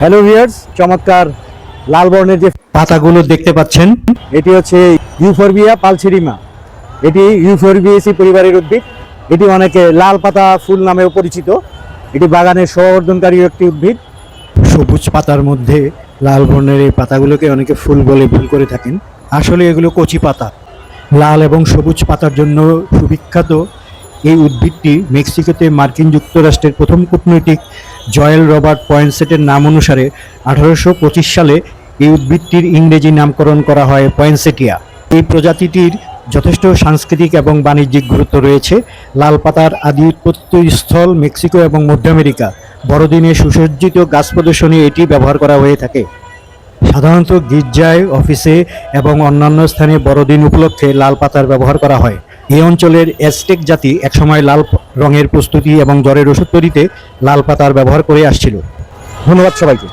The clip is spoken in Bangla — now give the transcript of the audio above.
হ্যালো ভিয়ার্স চমৎকার লাল বর্ণের যে পাতাগুলো দেখতে পাচ্ছেন, এটি হচ্ছে ইউফরবিয়া পালসেরিমা এটি ইউফরবিয়েসি পরিবারের উদ্ভিদ। এটি অনেকে লাল পাতা ফুল নামেও পরিচিত। এটি বাগানের সহবর্ধনকারী একটি উদ্ভিদ। সবুজ পাতার মধ্যে লাল বর্ণের এই পাতাগুলোকে অনেকে ফুল বলে ভুল করে থাকেন। আসলে এগুলো কচি পাতা। লাল এবং সবুজ পাতার জন্য সুবিখ্যাত এই উদ্ভিদটি মেক্সিকোতে মার্কিন যুক্তরাষ্ট্রের প্রথম কূটনৈতিক জয়েল রবার্ট পয়েন্টসেটের নাম অনুসারে আঠারোশো পঁচিশ সালে এই উদ্ভিদটির ইংরেজি নামকরণ করা হয় পয়েন্সেটিয়া এই প্রজাতিটির যথেষ্ট সাংস্কৃতিক এবং বাণিজ্যিক গুরুত্ব রয়েছে। লাল পাতার আদি উৎপত্তি স্থল মেক্সিকো এবং মধ্য আমেরিকা। বড়দিনে সুসজ্জিত গাছ প্রদর্শনী এটি ব্যবহার করা হয়ে থাকে। সাধারণত গির্জায়, অফিসে এবং অন্যান্য স্থানে বড়দিন উপলক্ষে লাল পাতার ব্যবহার করা হয়। এই অঞ্চলের অ্যাজটেক জাতি একসময় লাল রঙের প্রস্তুতি এবং জ্বরের ওষুধ তৈরিতে লাল পাতার ব্যবহার করে আসছিল। ধন্যবাদ সবাইকে।